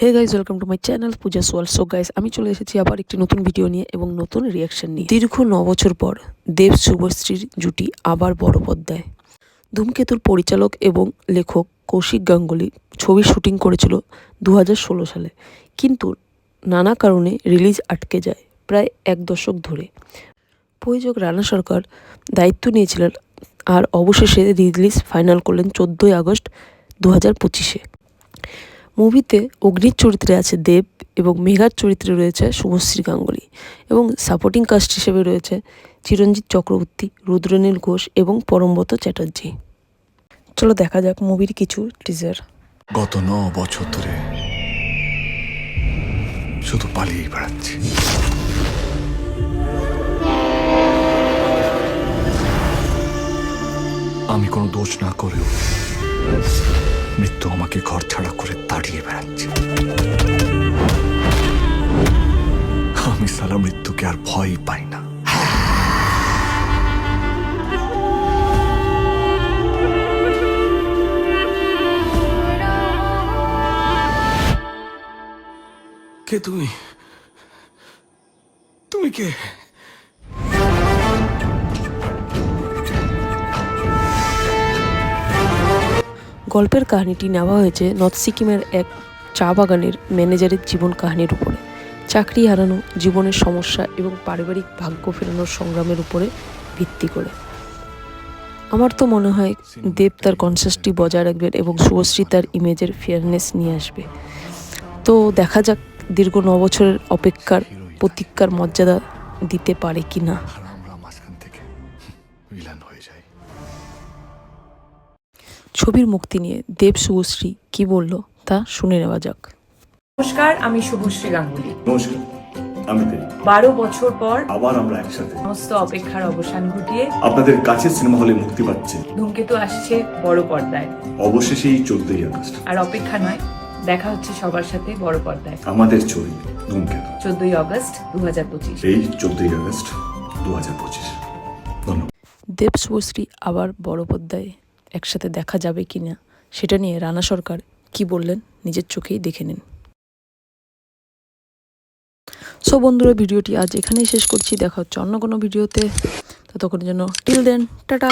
Hey guys welcome to my channel Puja Sowal so guys আমি চলে এসেছি আবার একটি নতুন ভিডিও নিয়ে এবং নতুন রিয়াকশন নিয়ে। দীর্ঘ ন বছর পর দেব শুভশ্রীর জুটি আবার বড় পর্দায়। ধূমকেতুর পরিচালক এবং লেখক কৌশিক গাঙ্গুলি ছবির শুটিং করেছিল দু হাজার ষোলো সালে। কিন্তু নানা কারণে রিলিজ আটকে যায় প্রায় এক দশক ধরে। প্রযোজক রানা সরকার দায়িত্ব নিয়েছিলেন আর অবশেষে রিলিজ ফাইনাল করলেন চোদ্দোই আগস্ট দু হাজার পঁচিশে। মুভিতে অগ্নির চরিত্রে আছে দেব এবং মেঘার চরিত্রে রয়েছে শুভশ্রী গাঙ্গুলি এবং সাপোর্টিং কাস্ট হিসেবে রয়েছে চিরঞ্জিত চক্রবর্তী, রুদ্রনীল ঘোষ এবং পরমব্রত চ্যাটার্জি। চলো দেখা যাক মুভির কিছু টিজার গত ন বছর ধরে শুধু পালিয়েই বেড়াচ্ছি। আমি কোনো দোষ না করেও মৃত্যু আমাকে ঘর ছাড়া করে তাড়িয়ে বেড়াচ্ছে। আমি সারা মৃত্যুকে আর ভয় পাই না। কে তুমি? তুমি কে? গল্পের কাহিনীটি নেওয়া হয়েছে নর্থ সিকিমের এক চা বাগানের ম্যানেজারের জীবন কাহিনীর উপরে। চাকরি হারানো, জীবনের সমস্যা এবং পারিবারিক ভাগ্য ফেরানোর সংগ্রামের উপরে ভিত্তি করে। আমার তো মনে হয় দেব তার কনসেস্টটি বজায় রাখবেন এবং শুভশ্রী তার ইমেজের ফেয়ারনেস নিয়ে আসবে। তো দেখা যাক দীর্ঘ ন বছরের অপেক্ষার প্রতীক্ষার মর্যাদা দিতে পারে কি না ছবির মুক্তি নিয়ে দেব শুভশ্রী কি বলল তা শুনে নেওয়া যাক। নমস্কার আমি শুভশ্রী গাঙ্গুলি। নমস্কার আমি বারো বছর পর আবার আমরা একসাথে। সমস্ত অপেক্ষার অবসান ঘটিয়ে আপনাদের কাছের সিনেমা হলে মুক্তি পাচ্ছে। ধূমকেতু আসছে বড় পর্দায়। অবশেষে এই চোদ্দই আগস্ট। আর অপেক্ষা নয় দেখা হচ্ছে সবার সাথে বড় পর্দায়। আমাদের ছবি ধূমকেতু। চোদ্দই আগস্ট দু হাজার পঁচিশ। এই চোদ্দই আগস্ট দু হাজার পঁচিশ। ধন্যবাদ। দেব শুভশ্রী আবার বড় পর্দায়। একসাথে দেখা যাবে কি না, সেটা নিয়ে রানা সরকার কি বললেন নিজের চোখেই দেখে নিন। সো বন্ধুরা, ভিডিওটি আজ এখানেই শেষ করছি। দেখা হচ্ছে অন্য কোনো ভিডিওতে। ততক্ষণের জন্য টিল দেন টাটা।